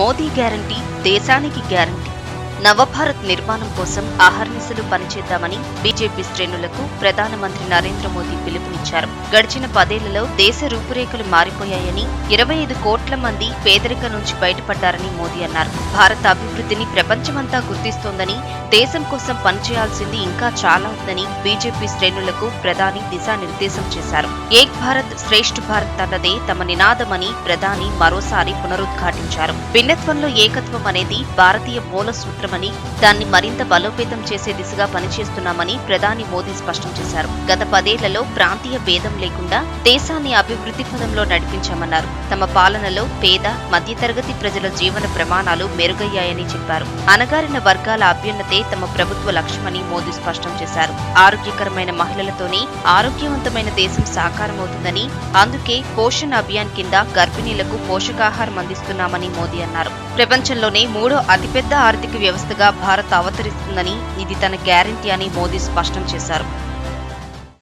Modi guarantee దేశానికి guarantee. నవభారత్ నిర్మాణం కోసం అహర్నిశలు పనిచేద్దామని బీజేపీ శ్రేణులకు ప్రధానమంత్రి నరేంద్ర మోదీ పిలుపునిచ్చారు. గడిచిన పదేళ్ళలో దేశ రూపురేఖలు మారిపోయాయని ఇరవై ఐదు కోట్ల మంది పేదరికం నుంచి బయటపడ్డారని మోదీ అన్నారు. భారత అభివృద్ధిని ప్రపంచమంతా గుర్తిస్తోందని దేశం కోసం పనిచేయాల్సింది ఇంకా చాలా ఉందని బీజేపీ శ్రేణులకు ప్రధాని దిశానిర్దేశం చేశారు. ఏక్ భారత్ శ్రేష్ఠ భారత్ అన్నదే తమ నినాదమని ప్రధాని మరోసారి పునరుద్ఘాటించారు. భిన్నత్వంలో ఏకత్వం అనేది భారతీయ మూల సూత్రం అవసరమని దాన్ని మరింత బలోపేతం చేసే దిశగా పనిచేస్తున్నామని ప్రధాని మోదీ స్పష్టం చేశారు. గత పదేళ్ళలో ప్రాంతీయ భేదం లేకుండా దేశాన్ని అభివృద్ధి పదంలో నడిపించామన్నారు. తమ పాలనలో పేద మధ్యతరగతి ప్రజల జీవన ప్రమాణాలు మెరుగయ్యాయని చెప్పారు. అణగారిన వర్గాల అభ్యున్నతే తమ ప్రభుత్వ లక్ష్యమని మోదీ స్పష్టం చేశారు. ఆరోగ్యకరమైన మహిళలతోనే ఆరోగ్యవంతమైన దేశం సాకారమవుతుందని అందుకే పోషణ్ అభియాన్ కింద గర్భిణీలకు పోషకాహారం అందిస్తున్నామని మోదీ అన్నారు. ప్రపంచంలోనే మూడో అతిపెద్ద ఆర్థిక వ్యవస్థగా భారత్ అవతరిస్తుందని ఇది తన గ్యారంటీ అని మోదీ స్పష్టం చేశారు.